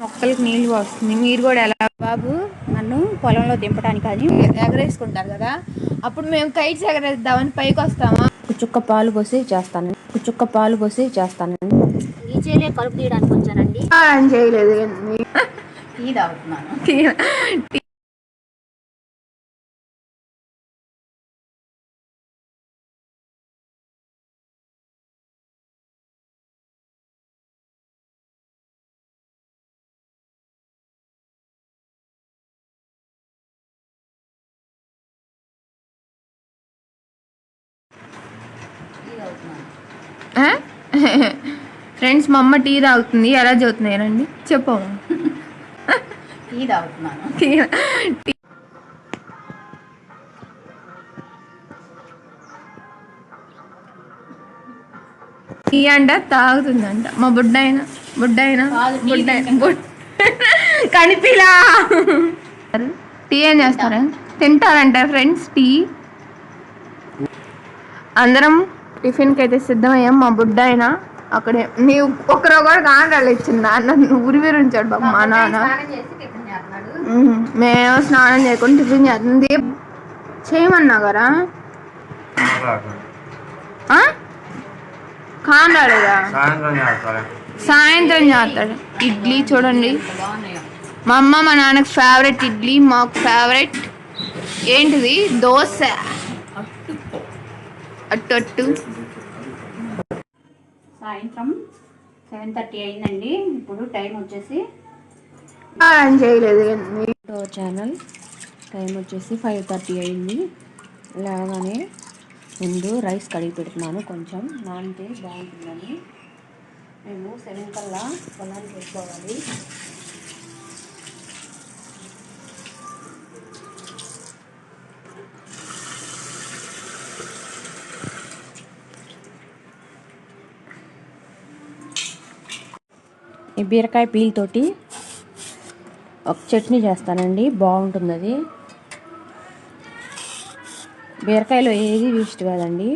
మొక్కలకి నీళ్ళు వస్తుంది మీరు కూడా ఎలా? బాబు నన్ను పొలంలో దింపడానికి అని ఎగరేసుకుంటారు కదా. అప్పుడు మేము కైట్స్ ఎగరేద్దామని పైకి వస్తామా? ఒక చుక్క పాలు పోసి చేస్తాను. ఒక చుక్క పాలు పోసి చేస్తాను. ఈ చేలే కలుపు తీయడానికి వచ్చానండి. అని చేయలేదు టీ తాగుతున్నాను. ఫ్రెండ్స్ మా అమ్మ టీ తాగుతుంది. ఎలా చదువుతున్నారండి చెప్పము టీ తాగుతున్నాను. టీ. టీ అంట తాగుతుందంట. మా బుడ్డాయన బుడ్డాయన బుడ్ కనిపిలా. టీ ఏం చేస్తారా? తింటారంట ఫ్రెండ్స్ టీ. అందరం టిఫిన్కి అయితే సిద్ధమయ్యాం మా బుడ్డాయన. అక్కడే. నీవు ఒకరో కూడా కాండాలు ఇచ్చింది నాన్న ఊరి వీరు ఉంచాడు బాబు మా నాన్న. మేము స్నానం చేయకుండా టిఫిన్ చేస్తుంది చేయమన్నా కదా? ఆ? కాండాడుగా సాయంత్రం చేస్తాడు. ఇడ్లీ చూడండి. మా అమ్మ మా నాన్నకి ఫేవరెట్ ఇడ్లీ మాకు ఫేవరెట్ ఏంటిది? దోశ. అట్టు అట్టు. సాయంత్రం సెవెన్ థర్టీ అయిందండి. ఇప్పుడు టైం వచ్చేసి చేయలేదు. ఛానల్ టైం వచ్చేసి ఫైవ్ థర్టీ అయింది. లేవగానే ముందు రైస్ కడిగి పెడుతున్నాను. కొంచెం నానితే బాగుంటుందని. మేము సెవెన్ కల్లా పొలానికి వెళ్ళిపోవాలి. ఈ బీరకాయ పీల్తోటి ఒక చట్నీ చేస్తానండి. బాగుంటుంది అది బీరకాయలో ఏది వేస్ట్ కాదండి.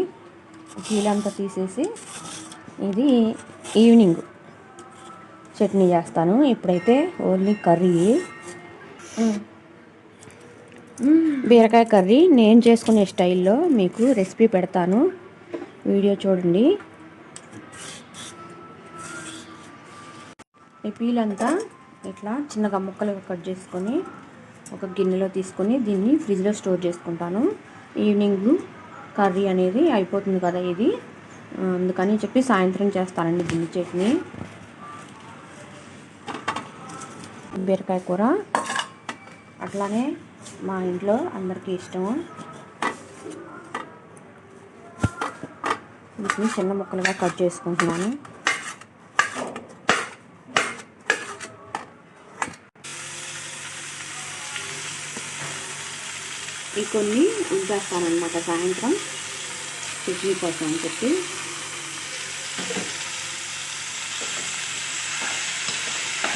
కీలంతా తీసేసి ఇది ఈవినింగ్ చట్నీ చేస్తాను. ఇప్పుడైతే ఓన్లీ కర్రీ. బీరకాయ కర్రీ నేను చేసుకునే స్టైల్లో మీకు రెసిపీ పెడతాను. వీడియో చూడండి. ఈ పీలంతా ఇట్లా చిన్నగా ముక్కలుగా కట్ చేసుకొని ఒక గిన్నెలో తీసుకొని దీన్ని ఫ్రిడ్జ్లో స్టోర్ చేసుకుంటాను. ఈవినింగ్ కర్రీ అనేది అయిపోతుంది కదా ఇది. అందుకని చెప్పి సాయంత్రం చేస్తానండి దీన్ని చట్నీ. బీరకాయ కూర. అట్లానే మా ఇంట్లో అందరికీ ఇష్టము వీటిని చిన్న ముక్కలుగా కట్ చేసుకుంటున్నాను. ఈ కొన్ని ఉంచేస్తానమాట సాయంత్రం. చట్నీ కోసం అని చెప్పి.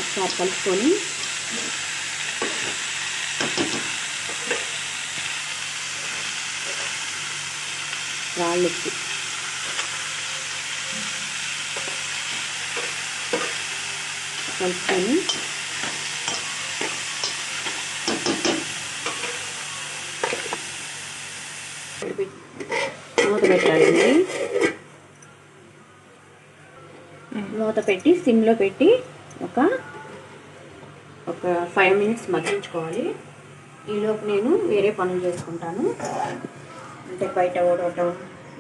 ఒకసారి కలుపుకొని. రాళ్ళుప్పు కలుపుకొని. మూత మూత పెట్టి సిమ్లో పెట్టి ఒక ఒక ఫైవ్ మినిట్స్ మగ్గించుకోవాలి. ఈలోపు నేను వేరే పనులు చేసుకుంటాను. అంటే బయట ఓడవటం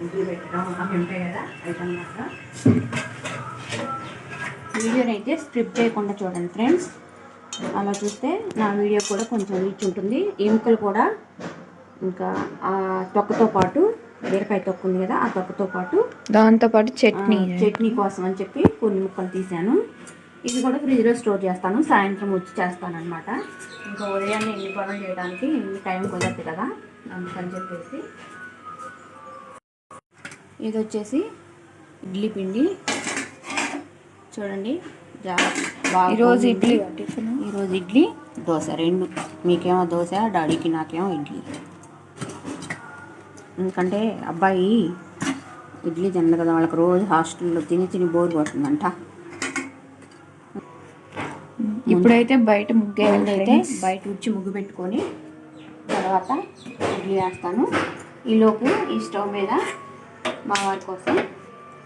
ఇంట్లో పెట్టడం అవి ఉంటాయి కదా ఐటమ్ వీడియోని అయితే స్క్రిప్ట్ చేయకుండా చూడండి ఫ్రెండ్స్. అలా చూస్తే నా వీడియో కూడా కొంచెం రీచ్ ఉంటుంది. ఎముకలు కూడా ఇంకా ఆ తొక్కతో పాటు బీరకాయ తొక్క ఉంది కదా ఆ తొక్కతో పాటు దాంతో పాటు చట్నీ. చట్నీ కోసం అని చెప్పి కొన్ని ముక్కలు తీసాను ఇది కూడా ఫ్రిడ్జ్లో స్టోర్ చేస్తాను. సాయంత్రం వచ్చి చేస్తాను అనమాట ఇంకా ఉదయాన్నే ఎన్ని పనులు చేయడానికి ఇన్ని టైం కుదరదు కదా అందుకని చెప్పేసి. ఇది వచ్చేసి ఇడ్లీ పిండి. చూడండి ఈరోజు. ఇడ్లీ ఈరోజు ఇడ్లీ దోశ రెండు. మీకేమో దోశ డాడీకి నాకేమో ఇడ్లీ. ఎందుకంటే అబ్బాయి ఇడ్లీ తినడు కదా వాళ్ళకి రోజు హాస్టల్లో తిని తిని బోర్ కొడుతుందంట. ఇప్పుడైతే బయట ముగ్గేయాలి అయితే బయట ఉచ్చి ముగ్గు పెట్టుకొని తర్వాత ఇడ్లీ వేస్తాను. ఈలోపు ఈ స్టవ్ మీద మా వారి కోసం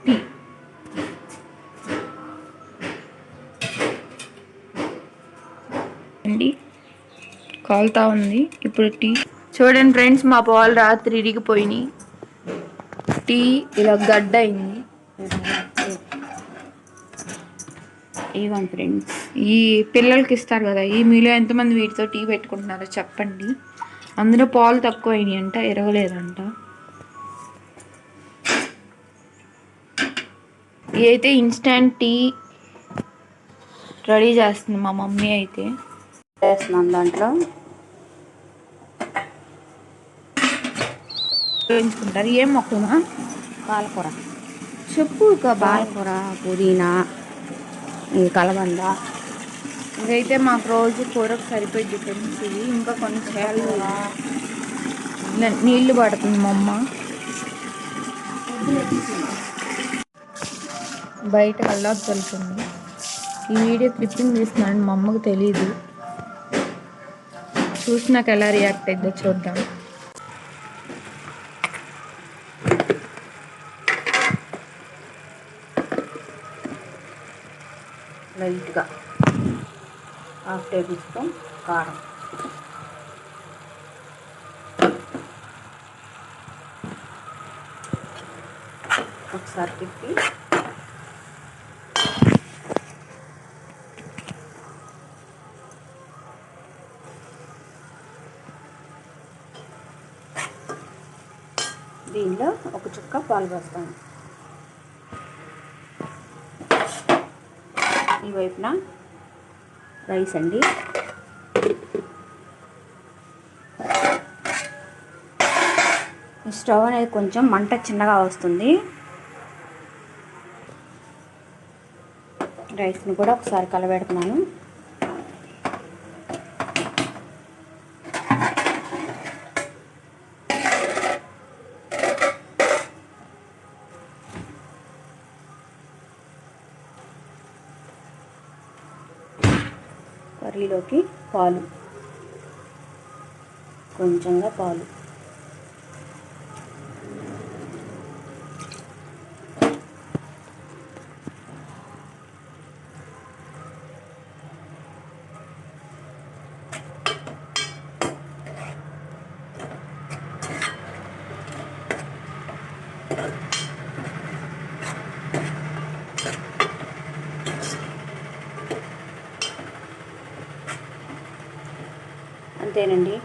టీ. అండి కాలుతా ఉంది. ఇప్పుడు టీ చూడండి ఫ్రెండ్స్ మా పాలు రాత్రి ఇరిగిపోయినాయి. టీ ఇలా గడ్డ అయింది. ఇవ్వండి ఫ్రెండ్స్ ఈ పిల్లలకి ఇస్తారు కదా ఈ మీలో ఎంతమంది వీటితో టీ పెట్టుకుంటున్నారో చెప్పండి. అందులో పాలు తక్కువ అయినాయి అంట ఎరగలేదంట. ఇదైతే ఇన్స్టాంట్ ఇన్స్టంట్ టీ రెడీ చేస్తుంది మా మమ్మీ అయితే. వేస్తున్నాను దాంట్లో. వేయించుకుంటారు ఏం మొక్కమా పాలకూర. చెప్పు ఇక పాలకూర పుదీనా ఈ కలబంద. ఇదైతే మాకు రోజు కూరకు సరిపోయింది ఫ్రెండ్స్ ఇది. ఇంకా కొన్ని చేయాలి నీళ్ళు నీళ్ళు పడుతుంది మా అమ్మ. బయట కల్లాకు వెళ్తుంది ఈ వీడియో క్లిప్పింగ్ తీస్తున్నాను మా అమ్మకు తెలీదు. చూసి నాకు ఎలా రియాక్ట్ అయిందో చూద్దాం. లైట్గా హాఫ్ టేబుల్ స్పూన్ కారం. ఒకసారి తిప్పి దీనిలో ఒక చుక్క పాలు వేస్తాను వైపున రైస్ అండి. ఈ స్టవ్ అనేది కొంచెం మంట చిన్నగా వస్తుంది. రైస్ని కూడా ఒకసారి కలబెడుతున్నాను. కర్రీలోకి పాలు. కొంచెంగా పాలు. అంతేనండి.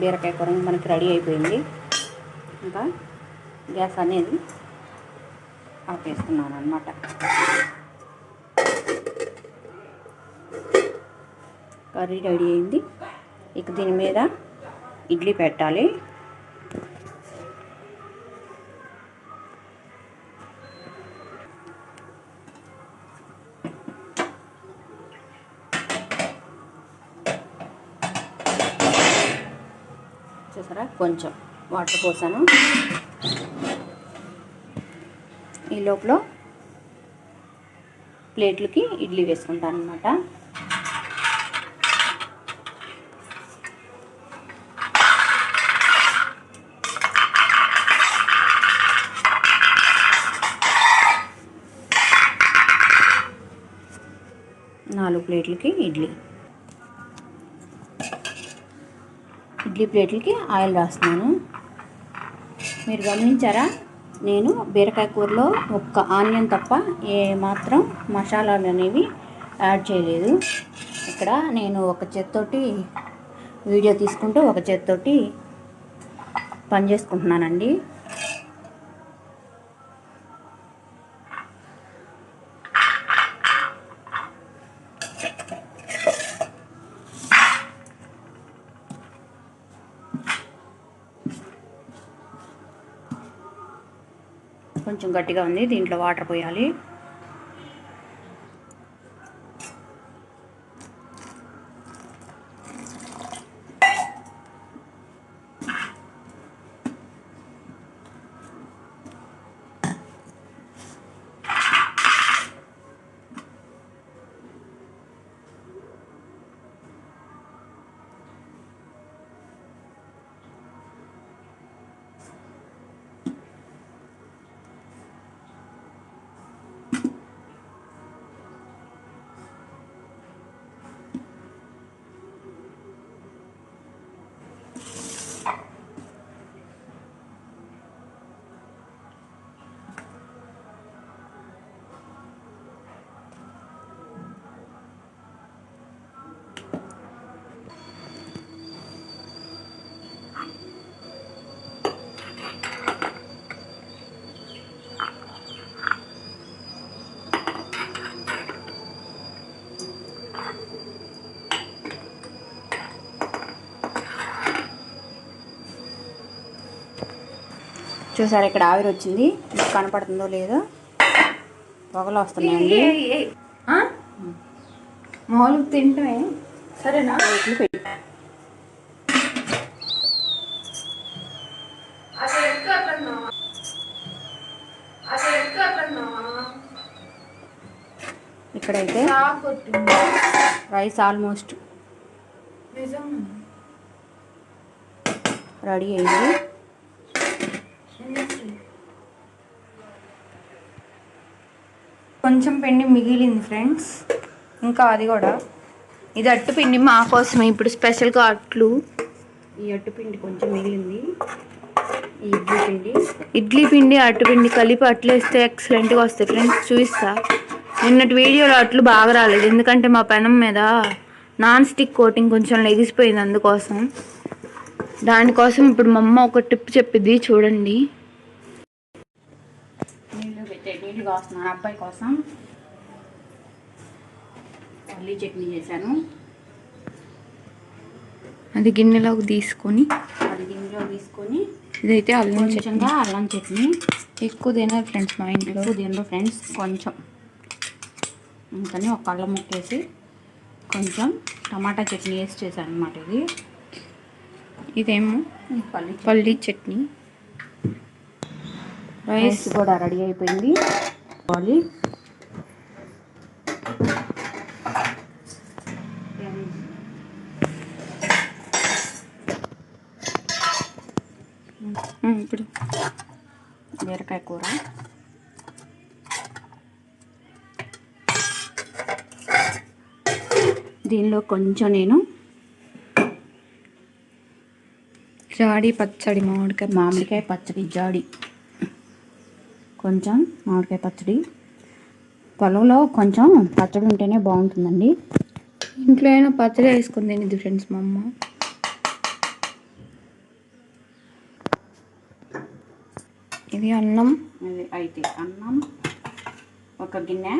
బీరకాయ కూర మనకి రెడీ అయిపోయింది. ఇంకా గ్యాస్ అనేది ఆపేస్తున్నాను అనమాట కర్రీ రెడీ అయింది. ఇక దీని మీద ఇడ్లీ పెట్టాలి. కొంచెం వాటర్ పోసాను. ఈ లోపల ప్లేట్లకి ఇడ్లీ వేసుకుంటాను అనమాట నాలుగు ప్లేట్లకి ఇడ్లీ. ఇడ్లీ ప్లేట్లకి ఆయిల్ రాస్తున్నాను. మీరు గమనించారా? నేను బీరకాయ కూరలో ఒక్క ఆనియన్ తప్ప ఏ మాత్రం మసాలాలు అనేవి యాడ్ చేయలేదు. ఇక్కడ నేను ఒక చేత్తోటి వీడియో తీసుకుంటూ ఒక చేత్తోటి పని చేసుకుంటున్నానండి. కొంచెం గట్టిగా ఉంది దీంట్లో వాటర్ పోయాలి. చూసారా ఇక్కడ ఆవిరి వచ్చింది? కనపడుతుందో లేదో? పొగలు వస్తున్నాయండి. మామూలుగా తింటమే. సరేనా? ఇట్లు పెట్టి ఇక్కడైతే రైస్ ఆల్మోస్ట్ రెడీ అయింది. కొంచెం పిండి మిగిలింది ఫ్రెండ్స్. ఇంకా అది కూడా. ఇది అట్టు పిండి మా కోసమే. ఇప్పుడు స్పెషల్గా అట్లు ఈ అట్టు పిండి కొంచెం మిగిలింది. ఈ ఇడ్లీ పిండి. ఇడ్లీ పిండి అట్టు పిండి కలిపి అట్లు వేస్తే ఎక్సలెంట్గా వస్తాయి ఫ్రెండ్స్. చూపిస్తా. నిన్నటి వీడియోలో అట్లు బాగా రాలేదు. ఎందుకంటే మా పెనం మీద నాన్ స్టిక్ కోటింగ్ కొంచెం లెగిసిపోయింది అందుకోసం. దానికోసం ఇప్పుడు మా అమ్మ ఒక టిప్ చెప్పిద్ది చూడండి. నీళ్ళు కాస్తున్నాను అబ్బాయి కోసం. పల్లీ చట్నీ చేశాను. అది గిన్నెలోకి తీసుకొని అది గిన్నెలో తీసుకొని ఇదైతే అల్లం చట్నీ. అల్లం చట్నీ. ఎక్కువ తినారు ఫ్రెండ్స్ మా ఇంట్లో. ఎక్కువ తినరు ఫ్రెండ్స్ కొంచెం. అందుకని ఒక అల్లం ముక్కేసి కొంచెం టమాటా చట్నీ వేసి చేశాను అనమాట ఇది. ఇదేమో పల్లి చట్నీ. పల్లీ చట్నీ. రైస్ కూడా రెడీ అయిపోయింది. కావాలి. ఇప్పుడు బీరకాయ కూర. దీనిలో కొంచెం నేను జాడి పచ్చడి మామిడికాయ మామిడికాయ పచ్చడి జాడి. కొంచెం మామిడికాయ పచ్చడి. పొలంలో కొంచెం పచ్చడి ఉంటేనే బాగుంటుందండి. ఇంట్లో అయినా పచ్చడి వేసుకుని తినిద్ది ఫ్రెండ్స్ మా అమ్మ. ఇది అన్నం. అది అయితే అన్నం ఒక గిన్నె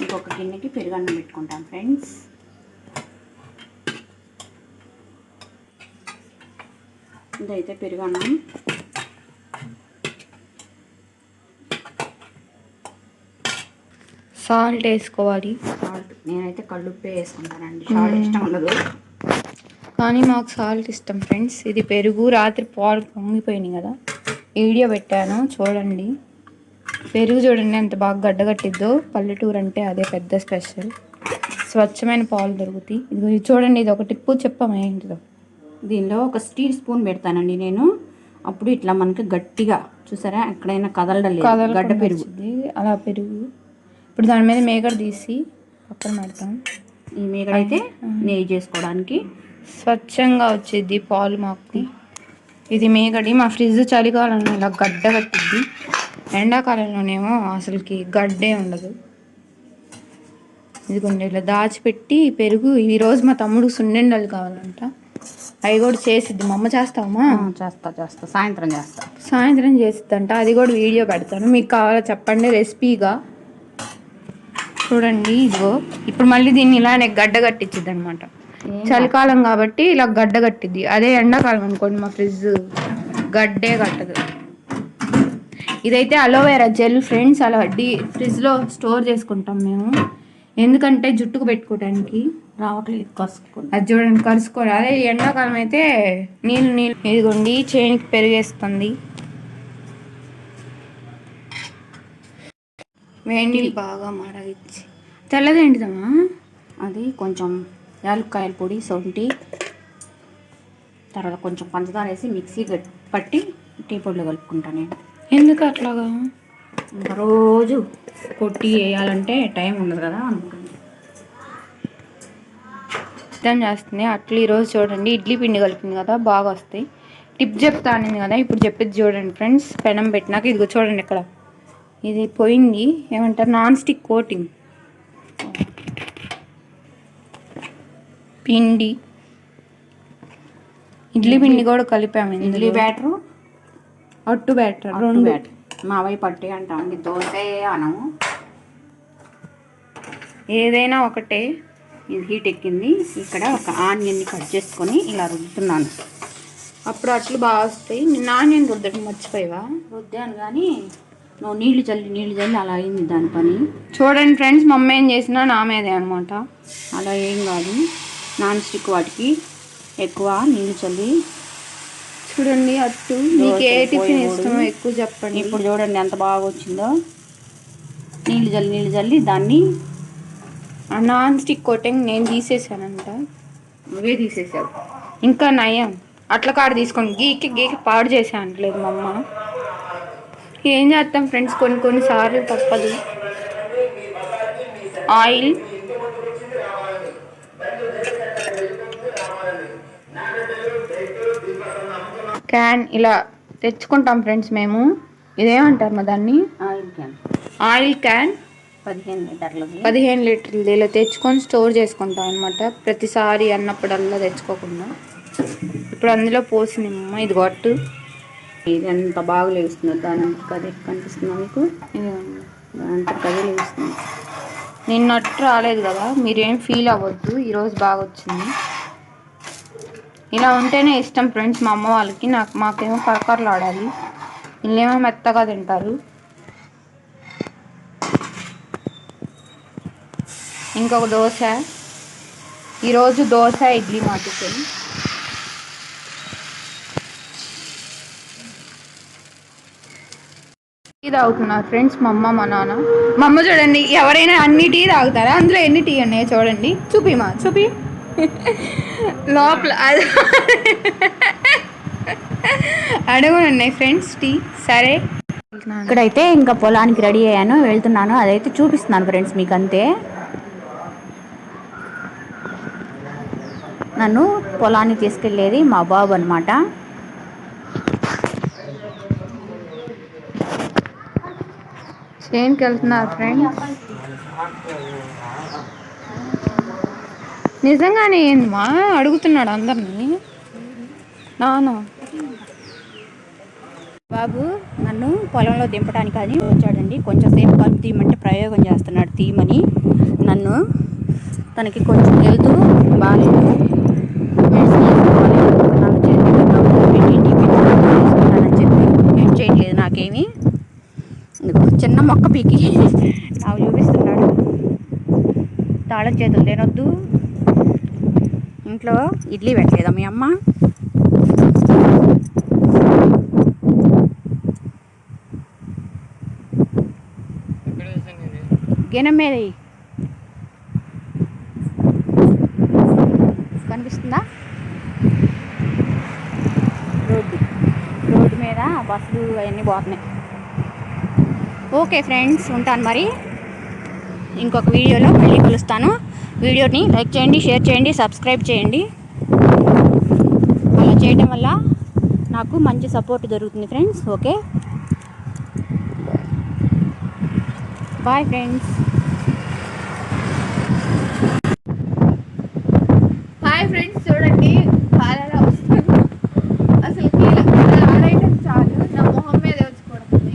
ఇంకొక గిన్నెకి పెరుగన్నం పెట్టుకుంటాం ఫ్రెండ్స్. ఇదైతే పెరుగన్నం. సాల్ట్ వేసుకోవాలి. సాల్ట్. నేనైతే కళ్ళుప్పే వేసుకుంటానండి. సాల్ట్ ఇష్టం ఉండదు. కానీ మాకు సాల్ట్ ఇష్టం ఫ్రెండ్స్. ఇది పెరుగు రాత్రి పాలు పొంగిపోయినాయి కదా. వీడియో పెట్టాను చూడండి. పెరుగు చూడండి ఎంత బాగా గడ్డగట్టిద్దో. పల్లెటూరు అంటే అదే పెద్ద స్పెషల్. స్వచ్ఛమైన పాలు దొరుకుతాయి. ఇది చూడండి ఇది ఒక టిప్పు చెప్పాము ఏంటిదో. దీనిలో ఒక స్టీల్ స్పూన్ పెడతానండి నేను. అప్పుడు ఇట్లా మనకి గట్టిగా చూసారా? ఎక్కడైనా కదలడం లేదు. గడ్డ పెరుగు. అలా పెరుగు. ఇప్పుడు దాని మీద మేకడ తీసి పక్కన పెడతాం. ఈ మేగడ అయితే నెయ్యి చేసుకోవడానికి. స్వచ్ఛంగా వచ్చేది పాలు మాకు. ఇది మేగడి మా ఫ్రిడ్జ్ చలికాలంలో ఇలా గడ్డ కట్టిద్ది. ఎండాకాలంలోనేమో అసలుకి గడ్డే ఉండదు. ఇదిగోండి ఇలా దాచిపెట్టి పెరుగు. ఈ రోజు మా తమ్ముడు సున్నెండలు కావాలంట. అవి కూడా చేసిద్ది. మా అమ్మ చేస్తామా ఆ, చేస్తా చేస్తా. సాయంత్రం చేస్తా. సాయంత్రం చేసిద్దంట. అది కూడా వీడియో పెడతాను. మీకు కావాలో చెప్పండి రెసిపీగా. చూడండి ఇదిగో. ఇప్పుడు మళ్ళీ దీన్ని ఇలానే గడ్డ కట్టించిద్ది అనమాట చలికాలం కాబట్టి ఇలా గడ్డ కట్టిద్ది. అదే ఎండాకాలం అనుకోండి మా ఫ్రిడ్జ్ గడ్డే కట్టదు. ఇదైతే అలోవేరా జెల్ ఫ్రెండ్స్ అలా డీ ఫ్రిడ్జ్లో స్టోర్ చేసుకుంటాం మేము. ఎందుకంటే జుట్టుకు పెట్టుకోవడానికి రావట్లేదు కసుకుంటా అది చూడండి కలుసుకోవాలి అదే ఎండాకాలం అయితే నీళ్ళు నీళ్ళు. ఇదిగోండి చేనికి పెరిగేస్తుంది వేడి బాగా మరగిచ్చి. తెల్లదేంటిదమ్మా అది కొంచెం యాలక్కాయల పొడి సొంటి తర్వాత కొంచెం పంచదార వేసి మిక్సీ పట్టి టీ పొడిలో కలుపుకుంటాను నేను. ఎందుకు అట్లాగా? రోజు కొట్టి వేయాలంటే టైం ఉండదు కదా అందుకని సిద్ధం చేస్తుంది. అట్లా ఈరోజు చూడండి ఇడ్లీ పిండి కలిపింది కదా బాగా వస్తాయి. టిప్ చెప్తా అనింది కదా ఇప్పుడు చెప్పేది చూడండి ఫ్రెండ్స్. పెనం పెట్టినాక ఇదిగో చూడండి ఇక్కడ ఇది పోయింది ఏమంటారు నాన్ స్టిక్ కోటింగ్ పిండి. ఇడ్లీ పిండి కూడా కలిపాము ఇడ్లీ బ్యాటరు? అట్టు బ్యాటర్ రెండు. బ్యాటర్. మా వైపు పట్టి అంటామండి దోశ అనము ఏదైనా ఒకటే ఇది హీట్ ఎక్కింది. ఇక్కడ ఒక ఆనియన్ని కట్ చేసుకొని ఇలా రుద్దుతున్నాను. అప్పుడు అట్లు బాగా వస్తాయి. నాణ్యం రుద్దడం మర్చిపోయావా? రుద్దాను కానీ నువ్వు నీళ్ళు చల్లి నీళ్ళు చల్లి అలా అయింది దాని పని. చూడండి ఫ్రెండ్స్ మమ్మీ ఏం చేసినా నా మీదే అనమాట అలా ఏం కాదు. నాన్ స్టిక్ వాటికి ఎక్కువ నీళ్ళు చల్లి. చూడండి అట్టు. మీకు ఏ టిఫిన్ ఇష్టమో ఎక్కువ చెప్పండి. ఇప్పుడు చూడండి ఎంత బాగా వచ్చిందో. నీళ్ళు చల్లి నీళ్ళు చల్లి దాన్ని ఆ నాన్ స్టిక్ కోటింగ్ నేను తీసేసానంట. నువ్వే తీసేసావు. ఇంకా నయం. అట్ల కాడ తీసుకొని గీకి గీకి పాడు చేసా అంటలేదు మా అమ్మ. ఏం చేస్తాం ఫ్రెండ్స్? కొన్ని కొన్ని సార్లు తప్పదు. ఆయిల్. క్యాన్ ఇలా తెచ్చుకుంటాం ఫ్రెండ్స్ మేము. ఇదేమంటారు మా దాన్ని? Oil can. Oil can. పదిహేను లీటర్లది పదిహేను లీటర్లు. ఇలా తెచ్చుకొని స్టోర్ చేసుకుంటాం అనమాట ప్రతిసారి అన్నప్పుడల్లా తెచ్చుకోకుండా. ఇప్పుడు అందులో పోసినమ్మ ఇది కొట్టు ఇది ఎంత బాగా లేస్తుంది దాని అంతకు అదే కనిపిస్తుందా మీకు? ఇదిగోండి. కది అంతకు నిన్నట్టు లేస్తుంది. రాలేదు కదా మీరేం ఫీల్ అవ్వద్దు ఈరోజు బాగా వచ్చింది. ఇలా ఉంటేనే ఇష్టం ఫ్రెండ్స్ మా అమ్మ వాళ్ళకి. నాకు మాకేమో కరకరలు ఆడాలి. వీళ్ళేమో మెత్తగా తింటారు. ఇంకొక దోశ. ఈరోజు దోశ ఇడ్లీ మా టీ తాగుతున్నారు ఫ్రెండ్స్ మా అమ్మ మా నాన్న. మా అమ్మ చూడండి ఎవరైనా అన్ని టీ తాగుతారా? అందులో ఎన్ని టీ ఉన్నాయో చూడండి. చూపి మా చూపి. లోపల అది. అడుగునున్నాయి ఫ్రెండ్స్ టీ. సరే. ఇక్కడైతే ఇంకా పొలానికి రెడీ అయ్యాను వెళ్తున్నాను. అదైతే చూపిస్తున్నాను ఫ్రెండ్స్ మీకు అంతే నన్ను పొలానికి తీసుకెళ్ళేది మా బాబు అనమాట ఏంకి వెళ్తున్నారు ఫ్రెండ్స్ నిజంగానే ఏందమ్మా? అడుగుతున్నాడు అందరినీ. నాన్న బాబు నన్ను పొలంలో దింపడానికి అని వచ్చాడండి. కొంచెంసేపు కలుపు తీయమంటే ప్రయోగం చేస్తున్నాడు తీయమని. నన్ను తనకి కొంచెం వెళ్తూ బాగాలేదు మెడిసిన్ వేసుకోవాలి. నన్ను చేతిలో కలుపు పెట్టి టిఫిన్ తీసుకుంటానని చెప్పి ఏం చేయట్లేదు నాకేమి ఇదిగో చిన్న మొక్క పీకి. నాకు చూపిస్తున్నాడు. తాళం చేతులు తినొద్దు ఇంట్లో ఇడ్లీ పెట్టలేదా మీ అమ్మ? గినం మీద ఎయ్. కనిపిస్తుందా? రోడ్డు. రోడ్డు మీద బస్సులు అవన్నీ పోతున్నాయి. ఓకే ఫ్రెండ్స్ ఉంటాను మరి. ఇంకొక వీడియోలో మళ్ళీ కలుస్తాను. వీడియోని లైక్ చేయండి షేర్ చేయండి సబ్స్క్రైబ్ చేయండి. అలా చేయటం వల్ల నాకు మంచి సపోర్ట్ దొరుకుతుంది friends okay? Bye. Friends hi friends చూడండి కాలలో వస్తుంది అసలు ఆడైతే చాలు నా మొహం మీద వచ్చి కొడుతుంది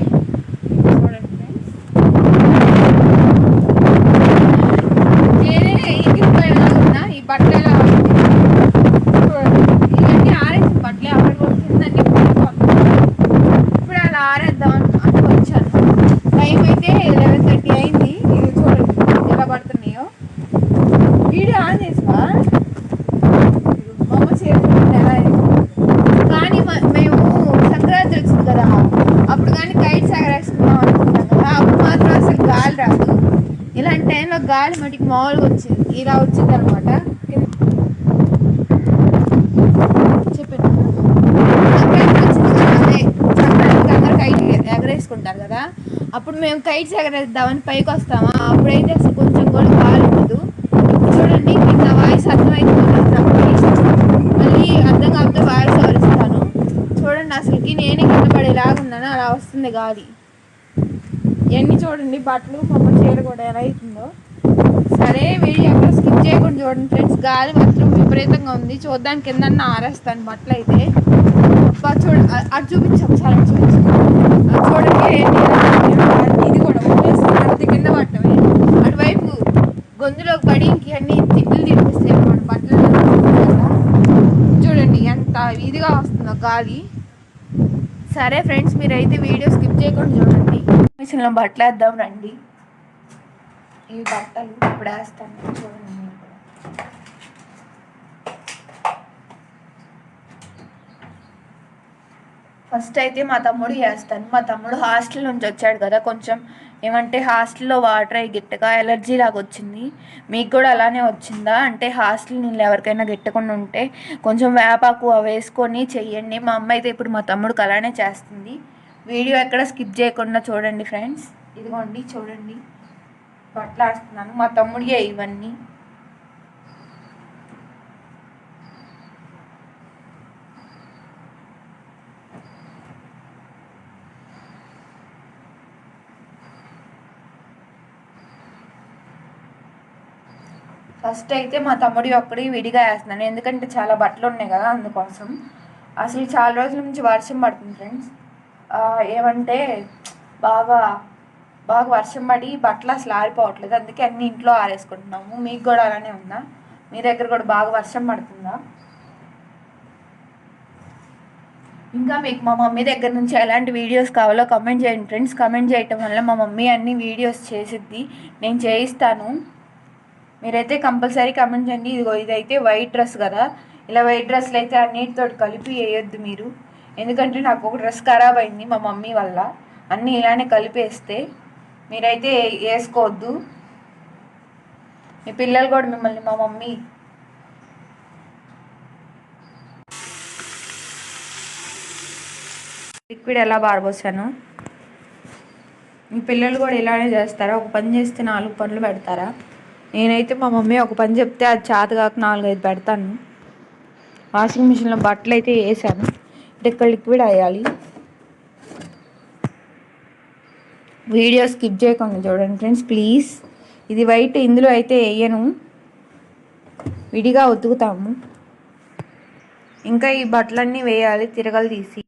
చూడండి ఫ్రెండ్స్ నేనే ఎగిరిపోయేలా ఉన్నా ఈ బట్టలు ఎలా ఉంది చూడండి ఇవన్నీ ఆరేసిన బట్టలే అక్కడ కొడుతుందని ఇప్పుడు అలా ఆరేద్దాం అని వచ్చాను టైం అయితే లెవెన్ థర్టీ అయింది ఇవి చూడండి ఎలా పడుతున్నాయో వీడియో ఆన్ చేసివా మా అమ్మ చేసుకుంటే ఎలా అయింది? కానీ మ- మేము సంక్రాంతి వచ్చింది కదా అప్పుడు కానీ కైట్స్ ఎగరేసుకున్నాం అనుకుంటాం కదా అప్పుడు మాత్రం అసలు గాలి రాదు ఇలాంటి టైంలో గాలి మటుకు మామూలుగా వచ్చింది. ఇలా వచ్చింది అనమాట కైట్ ఎగరేసుకుంటారు కదా అప్పుడు మేము కైట్స్ ఎగరేద్దామని పైకి వస్తామా? అప్పుడైతే అసలు కొంచెం కూడా గాలి ఉండదు. ఇప్పుడు చూడండి ఇంత వాయిస్ అర్థమైపోతుంది. మళ్ళీ అర్థం కాకపోతే వాయిస్ అరుస్తాను చూడండి అసలుకి నేనే కింద పడేలాగా ఉన్నాను? అలా వస్తుంది గాలి. ఇవన్నీ చూడండి బట్టలు పాప చీర కూడా ఎలా అవుతుందో. సరే వీడియో అక్కడ స్కిప్ చేయకుండా చూడండి ఫ్రెండ్స్ గాలి మాత్రం విపరీతంగా ఉంది. చూడడానికి ఏందన్నా ఆరేస్తాను బట్టలు అయితే. చూడ అ- అటు చూపించు ఒకసారి చూపించాం. అది చూడండి ఇది కూడా అది కింద పట్టమే అటువైపు గొంతులోకి పడి ఇంకన్నీ తిట్లు తినిపిస్తాయి అన్నమాట బట్టలు. చూడండి ఎంత ఇదిగా వస్తుందో గాలి. సరే ఫ్రెండ్స్ మీరైతే వీడియో స్కిప్ చేయకుండా చూడండి. మిషన్లో బట్టలు వేద్దాం రండి. ఈ బట్టలు ఇప్పుడు వేస్తాను. చూడండి మీరు కూడా. ఫస్ట్ అయితే మా తమ్ముడు వేస్తాను. మా తమ్ముడు హాస్టల్ నుంచి వచ్చాడు కదా కొంచెం ఏమంటే హాస్టల్లో వాటర్ అయ్యి గిట్టగా ఎలర్జీ లాగా వచ్చింది. మీకు కూడా అలానే వచ్చిందా? అంటే హాస్టల్ నీళ్ళు ఎవరికైనా గిట్టకుండా ఉంటే కొంచెం వేపాకు అవి వేసుకొని చెయ్యండి. మా అమ్మ అయితే ఇప్పుడు మా తమ్ముడికి అలానే చేస్తుంది. వీడియో ఎక్కడ స్కిప్ చేయకుండా చూడండి ఫ్రెండ్స్. ఇదిగోండి చూడండి. బట్టలు మా తమ్ముడియే ఇవన్నీ. ఫస్ట్ అయితే మా తమ్ముడి ఒక్కడి విడిగా వేస్తున్నాను. ఎందుకంటే చాలా బట్టలు ఉన్నాయి కదా అందుకోసం. అసలు చాలా రోజుల నుంచి వర్షం పడుతుంది ఫ్రెండ్స్. ఏమంటే బాగా బాగా వర్షం పడి బట్టలు అసలు ఆరిపోవట్లేదు. అందుకే అన్ని ఇంట్లో ఆరేసుకుంటున్నాము. మీకు కూడా అలానే ఉందా? మీ దగ్గర కూడా బాగా వర్షం పడుతుందా? ఇంకా మీకు మా మమ్మీ దగ్గర నుంచి ఎలాంటి వీడియోస్ కావాలో కమెంట్ చేయండి. ఫ్రెండ్స్ కమెంట్ చేయటం వల్ల మా మమ్మీ అన్ని వీడియోస్ చేసిద్ది. నేను చేయిస్తాను. మీరైతే కంపల్సరీ కమెంట్ చేయండి. ఇదిగో ఇదైతే వైట్ డ్రెస్ కదా. ఇలా వైట్ డ్రెస్లు అయితే అన్నిటితో కలిపి వేయొద్దు మీరు. ఎందుకంటే నాకు ఒక డ్రెస్ ఖరాబ్ అయింది మా మమ్మీ వల్ల. అన్నీ ఇలానే కలిపేస్తే మీరైతే వేసుకోవద్దు మీ పిల్లలు కూడా మిమ్మల్ని మా మమ్మీ. లిక్విడ్ ఎలా బారబోసాను? మీ పిల్లలు కూడా ఇలానే చేస్తారా? ఒక పని చేస్తే నాలుగు పనులు పెడతారా? నేనైతే మా మమ్మీ ఒక పని చెప్తే అది చేత కాక నాలుగైదు పెడతాను. వాషింగ్ మిషన్లో బట్టలు అయితే వేసాను ఇక్కడ లిక్విడ్ వేయాలి? వీడియో స్కిప్ చేయకుండా చూడండి ఫ్రెండ్స్ ప్లీజ్. ఇది వైట్ ఇందులో అయితే వేయను. విడిగా ఉతుకుతాము. ఇంకా ఈ బట్టలన్నీ వేయాలి తిరగలు తీసి.